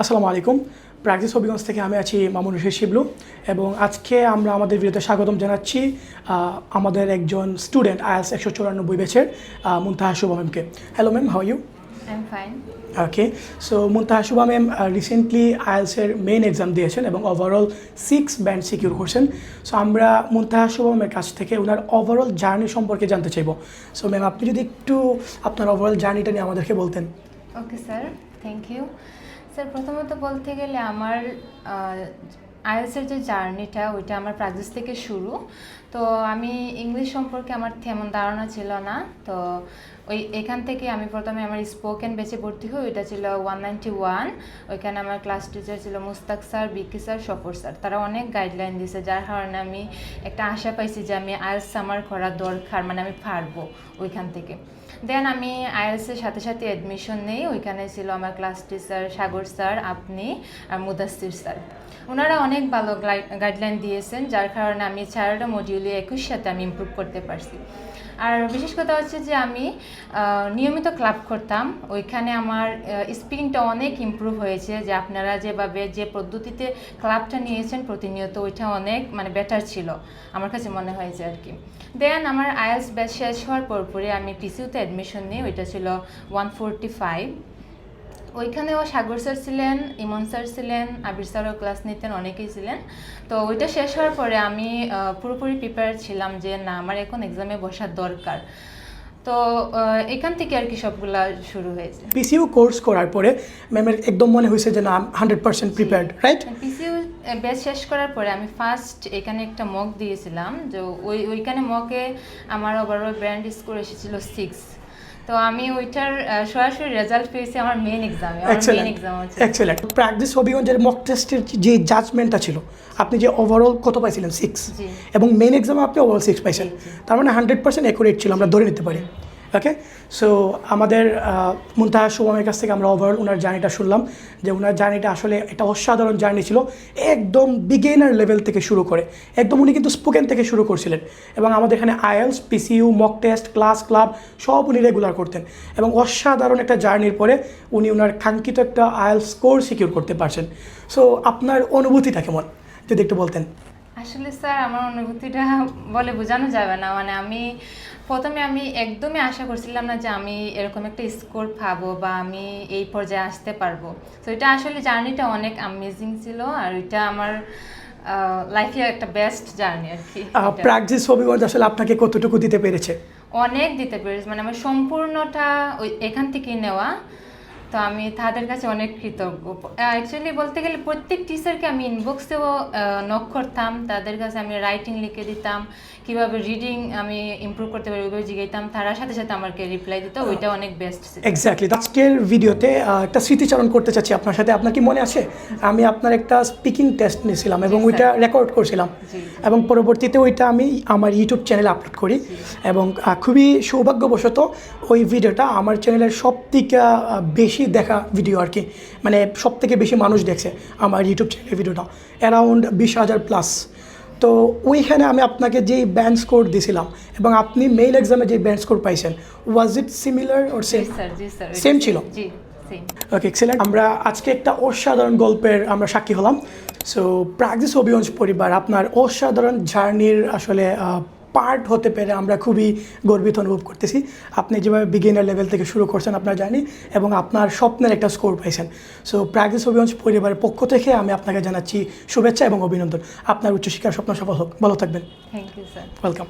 আসসালামু আলাইকুম। প্র্যাকটিস হবিগঞ্জ থেকে আমি আছি মামুন রশিদ শিবলু এবং আজকে আমরা আমাদের ভিডিওতে স্বাগতম জানাচ্ছি আমাদের একজন স্টুডেন্ট আইএলস একশো চুরানব্বই আহ, মুনতাহা শুভা ম্যামকে। Hello ma'am how you okay so Muntaha Shuva ma'am recently আইএলসের main exam দিয়েছেন এবং ওভারঅল সিক্স ব্যান্ড সিকিউর করছেন। সো আমরা মুনতাহা শুভা ম্যামের কাছ থেকে ওনার ওভারঅল জার্নি সম্পর্কে জানতে চাইব। সো ম্যাম আপনি যদি একটু আপনার ওভারঅল জার্নিটা নিয়ে আমাদেরকে বলতেন। Okay sir thank you sir প্রথমত বলতে গেলে আমার আইএলসের যে জার্নিটা, ওইটা আমার প্র্যাকটিস থেকে শুরু। তো আমি ইংলিশ সম্পর্কে আমার তেমন ধারণা ছিল না। তো ওই এখান থেকে আমি প্রথমে আমার স্পোকেন বেচে ভর্তি হই, ওইটা ছিল ওয়ান নাইনটি ওয়ান ওইখানে আমার ক্লাস টিচার ছিল Mushtaq sir, Biki sir Safar sir. তারা অনেক গাইডলাইন দিয়েছে যার কারণে আমি একটা আশা পাইছি যে আমি আইএলস আমার করা দরকার মানে আমি পারব ওইখান থেকে। দেন আমি আইএলসের সাথে সাথে অ্যাডমিশন নেই, ওইখানে ছিল আমার ক্লাস টিচার সাগর স্যার, আপনি আর মুদাসির স্যার। ওনারা অনেক ভালো গাইডলাইন দিয়েছেন, যার কারণে আমি চারটা মডিউলে একুশ সাথে আমি ইমপ্রুভ করতে পারছি। আর বিশেষ কথা হচ্ছে যে আমি নিয়মিত ক্লাব করতাম। ওইখানে আমার স্পিকিংটা অনেক ইমপ্রুভ হয়েছে যে আপনারা যেভাবে যে পদ্ধতিতে ক্লাবটা নিয়েছেন প্রতিনিয়ত ওইটা অনেক মানে বেটার ছিল, আমার কাছে মনে হয়েছে আর কি। দেন আমার আইএলস ব্যাচ শেষ হওয়ার পরপরই আমি পিসিউতে অ্যাডমিশন নিই, ওইটা ছিল ওয়ান ফোরটি ফাইভ ওইখানেও সাগর স্যার ছিলেন ইমন স্যার ছিলেন আবির স্যারও ক্লাস নিতেন অনেকেই ছিলেন। তো ওইটা শেষ হওয়ার পরে আমি পুরোপুরি প্রিপেয়ার ছিলাম যে না আমার এখন এক্সামে বসার দরকার। তো এখান থেকে আর কি সবগুলা শুরু হয়েছে। পিসিউ কোর্স করার পরে ম্যামের একদম মনে হয়েছে যে না hundred percent prepared right PCU batch শেষ করার পরে আমি ফার্স্ট এখানে একটা মক দিয়েছিলাম যে ওই ওইখানে মকে আমার ওভারঅল ব্র্যান্ড স্কোর এসেছিল সিক্স তো আমি ওইটার সরাসরি রেজাল্ট পেয়েছি আমার মেন এক্সামে আমার মেইন এক্সাম হচ্ছে। এক্সেলেন্ট প্র্যাকটিস হবিগঞ্জের মক টেস্টের যে জাজমেন্টটা ছিল আপনি যে ওভারঅল কত পাইছিলেন? সিক্স। এবং মেন এক্সামে আপনি ওভারঅল সিক্স পাইছেন। তার মানে হান্ড্রেড পার্সেন্ট অ্যাকুরেট ছিল আমরা ধরে নিতে পারি। ওকে সো আমাদের মুনতাহা শুভমের কাছ থেকে আমরা ওভারঅল ওনার জার্নিটা শুনলাম যে ওনার জার্নিটা আসলে একটা অসাধারণ জার্নি ছিল, একদম বিগেনার লেভেল থেকে শুরু করে, একদম উনি কিন্তু স্পোকেন থেকে শুরু করছিলেন এবং আমাদের এখানে IELTS PCU mock test class club সব উনি রেগুলার করতেন এবং অসাধারণ একটা জার্নির পরে উনি ওনার কাঙ্ক্ষিত একটা আইএলস স্কোর সিকিউর করতে পারছেন। সো আপনার অনুভূতিটা কেমন? যদি একটু বলতেন। আসলে স্যার আমার অনুভূতিটা বলে বোঝানো যাবে না। মানে আমি প্রথমে আমি একদমই আশা করছিলাম না যে আমি এরকম একটা স্কোর পাবো বা আমি এই পর্যায়ে আসতে পারব। তো এটা আসলে জার্নিটা অনেক আমেজিং ছিল আর এটা আমার লাইফে একটা বেস্ট জার্নি আর কি। প্র্যাকটিস হবিগঞ্জ আসলে আপনাকে কতটুকু দিতে পেরেছে? অনেক দিতে পেরেছে। মানে আমার সম্পূর্ণটা ওই এখান থেকেই নেওয়া। তো আমি তাদের কাছে অনেক কৃতজ্ঞ। অ্যাকচুয়ালি বলতে গেলে প্রত্যেক টিচারকে আমি ইনবক্সেও নক করতাম। তাদের কাছে আমি রাইটিং লিখে দিতাম। কীভাবে রিডিং আমি ইমপ্রুভ করতে পারি ওইভাবে জিগাইতাম। তারা সাথে সাথে আমাকে রিপ্লাই দিত। ওইটা অনেক বেস্ট এক্স্যাক্টলি আজকের ভিডিওতে একটা স্মৃতিচারণ করতে চাচ্ছি আপনার সাথে। আপনার কি মনে আছে? আমি আপনার একটা স্পিকিং টেস্ট নিয়েছিলাম এবং ওইটা রেকর্ড করছিলাম। এবং পরবর্তীতে ওইটা আমি আমার ইউটিউব চ্যানেলে আপলোড করি। এবং খুবই সৌভাগ্যবশত ওই ভিডিওটা আমার চ্যানেলের সব থেকে আহ, বেশি দেখা ভিডিও আর কি। মানে সব থেকে বেশি মানুষ দেখছে আমার ইউটিউব চ্যানেলের ভিডিওটা অ্যারাউন্ড বিশ হাজার প্লাস তো ওইখানে আমি আপনাকে যেই ব্যান্ড স্কোর দিয়েছিলাম এবং আপনি মেইল এক্সামে যে ব্যান্ড স্কোর পাইছেন was it similar or same same ছিল? ওকে এক্সেলেন্ট আমরা আজকে একটা অসাধারণ গল্পের আমরা সাক্ষী হলাম। সো প্রাগদিস অভিয়ঞ্জ পরিবার আপনার অসাধারণ জার্নির আসলে পার্ট হতে পেরে আমরা খুবই গর্বিত অনুভব করতেছি। আপনি যেভাবে বিগিনার লেভেল থেকে শুরু করছেন আপনার জানি এবং আপনার স্বপ্নের একটা স্কোর পাইছেন। সো প্রাগিস অভিয়ঞ্জ পরিবারের পক্ষ থেকে আমি আপনাকে জানাচ্ছি শুভেচ্ছা এবং অভিনন্দন। আপনার উচ্চশিক্ষার স্বপ্ন সফল হোক। ভালো থাকবেন। Thank you sir welcome